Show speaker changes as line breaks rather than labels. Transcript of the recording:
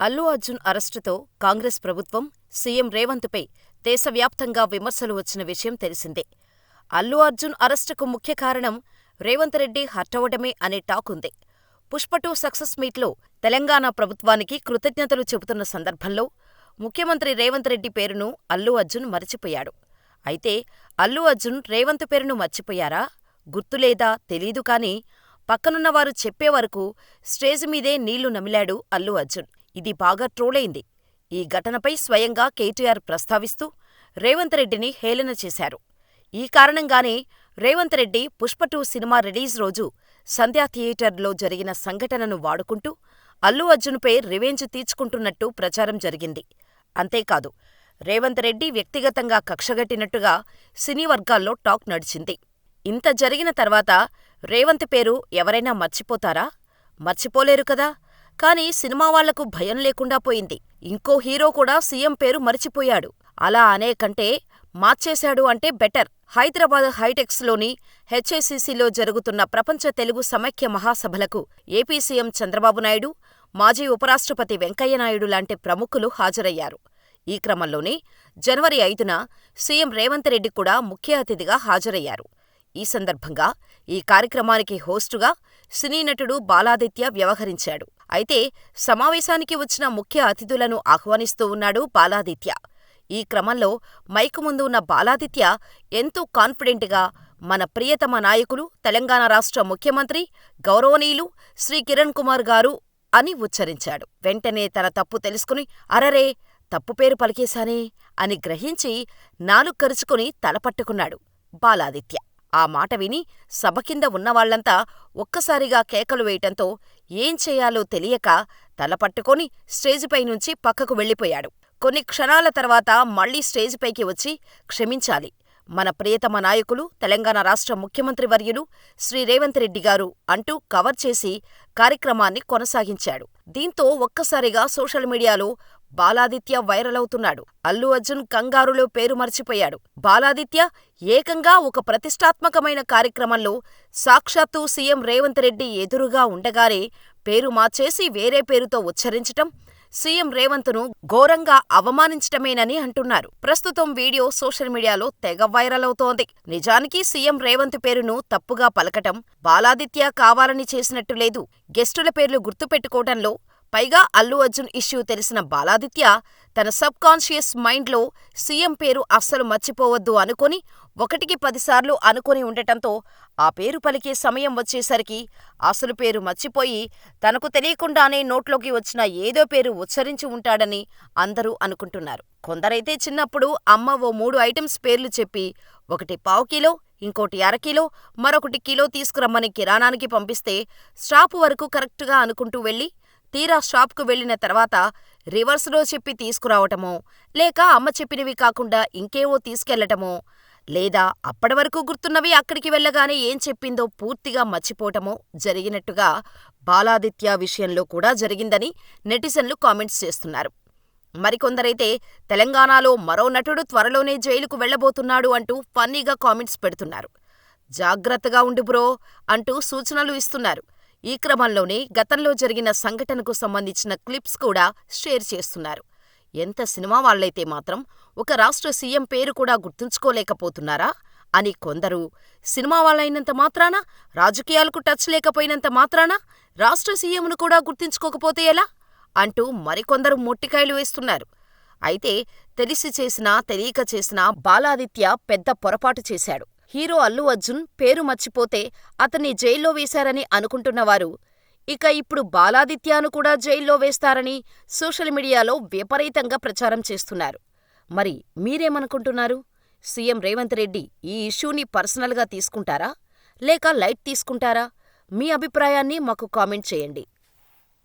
అల్లు అర్జున్ అరెస్టుతో కాంగ్రెస్ ప్రభుత్వం, సీఎం రేవంత్పై దేశవ్యాప్తంగా విమర్శలు వచ్చిన విషయం తెలిసిందే. అల్లు అర్జున్ అరెస్టుకు ముఖ్య కారణం రేవంత్ రెడ్డి హర్టవడమే అనే టాక్ ఉంది. పుష్ప టూ సక్సెస్ మీట్లో తెలంగాణ ప్రభుత్వానికి కృతజ్ఞతలు చెబుతున్న సందర్భంలో ముఖ్యమంత్రి రేవంత్ రెడ్డి పేరును అల్లు అర్జున్ మరచిపోయాడు. అయితే అల్లు అర్జున్ రేవంత్ పేరును మర్చిపోయారా, గుర్తులేదా తెలీదు కానీ పక్కనున్నవారు చెప్పేవరకు స్టేజి మీదే నీళ్ళు నమిలాడు అల్లు అర్జున్. ఇది బాగా ట్రోలైంది. ఈ ఘటనపై స్వయంగా కేటీఆర్ ప్రస్తావిస్తూ రేవంత్ రెడ్డిని హేళన చేశారు. ఈ కారణంగానే Revanth Reddy Pushpa two cinema release రోజు సంధ్యా థియేటర్లో జరిగిన సంఘటనను వాడుకుంటూ అల్లు అర్జున్పై రివెంజ్ తీర్చుకుంటున్నట్టు ప్రచారం జరిగింది. అంతేకాదు రేవంత్ రెడ్డి వ్యక్తిగతంగా కక్షగట్టినట్టుగా సినీ వర్గాల్లో టాక్ నడిచింది. ఇంత జరిగిన తర్వాత రేవంత్ పేరు ఎవరైనా మర్చిపోతారా? మర్చిపోలేరు కదా! కానీ సినిమా వాళ్ళకు భయం లేకుండా పోయింది. ఇంకో హీరో కూడా సీఎం పేరు మరిచిపోయాడు. అలా అనేకంటే మార్చేశాడు అంటే బెటర్. హైదరాబాద్ హైటెక్స్లోని హెచ్ఐసిసిలో జరుగుతున్న ప్రపంచ తెలుగు సమైక్య మహాసభలకు ఏపీ సీఎం చంద్రబాబు నాయుడు, మాజీ ఉపరాష్ట్రపతి వెంకయ్యనాయుడు లాంటి ప్రముఖులు హాజరయ్యారు. ఈ క్రమంలోనే జనవరి ఐదున సీఎం రేవంత్ రెడ్డి కూడా ముఖ్య అతిథిగా హాజరయ్యారు. ఈ సందర్భంగా ఈ కార్యక్రమానికి హోస్టుగా సినీ నటుడు బాలాదిత్య వ్యవహరించాడు. అయితే సమావేశానికి వచ్చిన ముఖ్య అతిథులను ఆహ్వానిస్తూ ఉన్నాడు బాలాదిత్య. ఈ క్రమంలో మైకు ముందు ఉన్న బాలాదిత్య ఎంతో కాన్ఫిడెంట్గా మన ప్రియతమ నాయకులు, తెలంగాణ రాష్ట్ర ముఖ్యమంత్రి, గౌరవనీయులు శ్రీ కిరణ్ కుమార్ గారు అని ఉచ్చరించాడు. వెంటనే తన తప్పు తెలుసుకుని అరెరే! తప్పు పేరు పలికేశానే అని గ్రహించి నాలుక కరుచుకుని తల పట్టుకున్నాడు బాలాదిత్య. ఆ మాట విని సభ కింద ఉన్నవాళ్ళంతా ఒక్కసారిగా కేకలు వేయటంతో ఏం చెయ్యాలో తెలియక తల పట్టుకొని స్టేజిపై నుంచి పక్కకు వెళ్ళిపోయాడు. కొన్ని క్షణాల తర్వాత మళ్ళీ స్టేజిపైకి వచ్చి క్షమించాలి. మన ప్రియతమ నాయకులు, తెలంగాణ రాష్ట్ర ముఖ్యమంత్రి వర్యులు శ్రీ రేవంత్ రెడ్డి గారు అంటూ కవర్ చేసి కార్యక్రమాన్ని కొనసాగించాడు. దీంతో ఒక్కసారిగా సోషల్ మీడియాలో బాలాదిత్య వైరల్ అవుతున్నాడు. అల్లు అర్జున్ కంగారులో పేరు మర్చిపోయాడు. బాలాదిత్య ఏకంగా ఒక ప్రతిష్టాత్మకమైన కార్యక్రమంలో సాక్షాత్తూ సీఎం రేవంత్ రెడ్డి ఎదురుగా ఉండగానే పేరు మార్చేసి వేరే పేరుతో ఉచ్చరించటం సీఎం రేవంత్ను ఘోరంగా అవమానించటమేనని అంటున్నారు. ప్రస్తుతం వీడియో సోషల్ మీడియాలో తెగ వైరల్ అవుతోంది. నిజానికి సీఎం రేవంత్ పేరును తప్పుగా పలకటం బాలాదిత్య కావాలని చేసినట్టు లేదు. గెస్టుల పేర్లు గుర్తుపెట్టుకోవటంలో పైగా అల్లు అర్జున్ ఇష్యూ తెలిసిన బాలాదిత్య తన సబ్ కాన్షియస్ మైండ్లో సీఎం పేరు అస్సలు మర్చిపోవద్దు అనుకొని ఒకటికి పదిసార్లు అనుకొని ఉండటంతో ఆ పేరు పలికే సమయం వచ్చేసరికి అసలు పేరు మర్చిపోయి తనకు తెలియకుండానే నోట్లోకి వచ్చిన ఏదో పేరు ఉచ్చరించి ఉంటాడని అందరూ అనుకుంటున్నారు. కొందరైతే చిన్నప్పుడు అమ్మ ఓ మూడు ఐటమ్స్ పేర్లు చెప్పి ఒకటి పావుకిలో, ఇంకోటి అరకిలో, మరొకటి కిలో తీసుకురమ్మని కిరాణానికి పంపిస్తే స్టాపు వరకు కరెక్టుగా అనుకుంటూ వెళ్ళి తీరా షాప్కు వెళ్ళిన తర్వాత రివర్స్లో చెప్పి తీసుకురావటమో, లేక అమ్మ చెప్పినవి కాకుండా ఇంకేవో తీసుకెళ్ళటమో, లేదా అప్పటివరకు గుర్తున్నవి అక్కడికి వెళ్ళగానే ఏం చెప్పిందో పూర్తిగా మర్చిపోవటమో జరిగినట్టుగా బాలాదిత్య విషయంలో కూడా జరిగిందని నెటిజన్లు కామెంట్స్ చేస్తున్నారు. మరికొందరైతే తెలంగాణలో మరో నటుడు త్వరలోనే జైలుకు వెళ్ళబోతున్నాడు అంటూ ఫన్నీగా కామెంట్స్ పెడుతున్నారు. జాగ్రత్తగా ఉండు బ్రో అంటూ సూచనలు ఇస్తున్నారు. ఈ క్రమంలోనే గతంలో జరిగిన సంఘటనకు సంబంధించిన క్లిప్స్ కూడా షేర్ చేస్తున్నారు. ఎంత సినిమా వాళ్ళైతే మాత్రం ఒక రాష్ట్ర సీఎం పేరు కూడా గుర్తుంచుకోలేకపోతున్నారా అని కొందరు, సినిమా వాళ్ళైనంత మాత్రాన, రాజకీయాలకు టచ్ లేకపోయినంత మాత్రాన రాష్ట్ర సీఎంను కూడా గుర్తుంచుకోకపోతే ఎలా అంటూ మరికొందరు మొట్టికాయలు వేస్తున్నారు. అయితే తెలిసి చేసినా, తెలియక చేసినా బాలాదిత్య పెద్ద పొరపాటు చేశాడు. హీరో అల్లు అర్జున్ పేరు మర్చిపోతే అతన్ని జైల్లో వేశారని అనుకుంటున్నవారు ఇక ఇప్పుడు బాలాదిత్యను కూడా జైల్లో వేస్తారని సోషల్ మీడియాలో విపరీతంగా ప్రచారం చేస్తున్నారు. మరి మీరేమనుకుంటున్నారు? సీఎం రేవంత్ రెడ్డి ఈ ఇష్యూని పర్సనల్గా తీసుకుంటారా? లేక లైట్ తీసుకుంటారా? మీ అభిప్రాయాన్ని మాకు కామెంట్ చేయండి.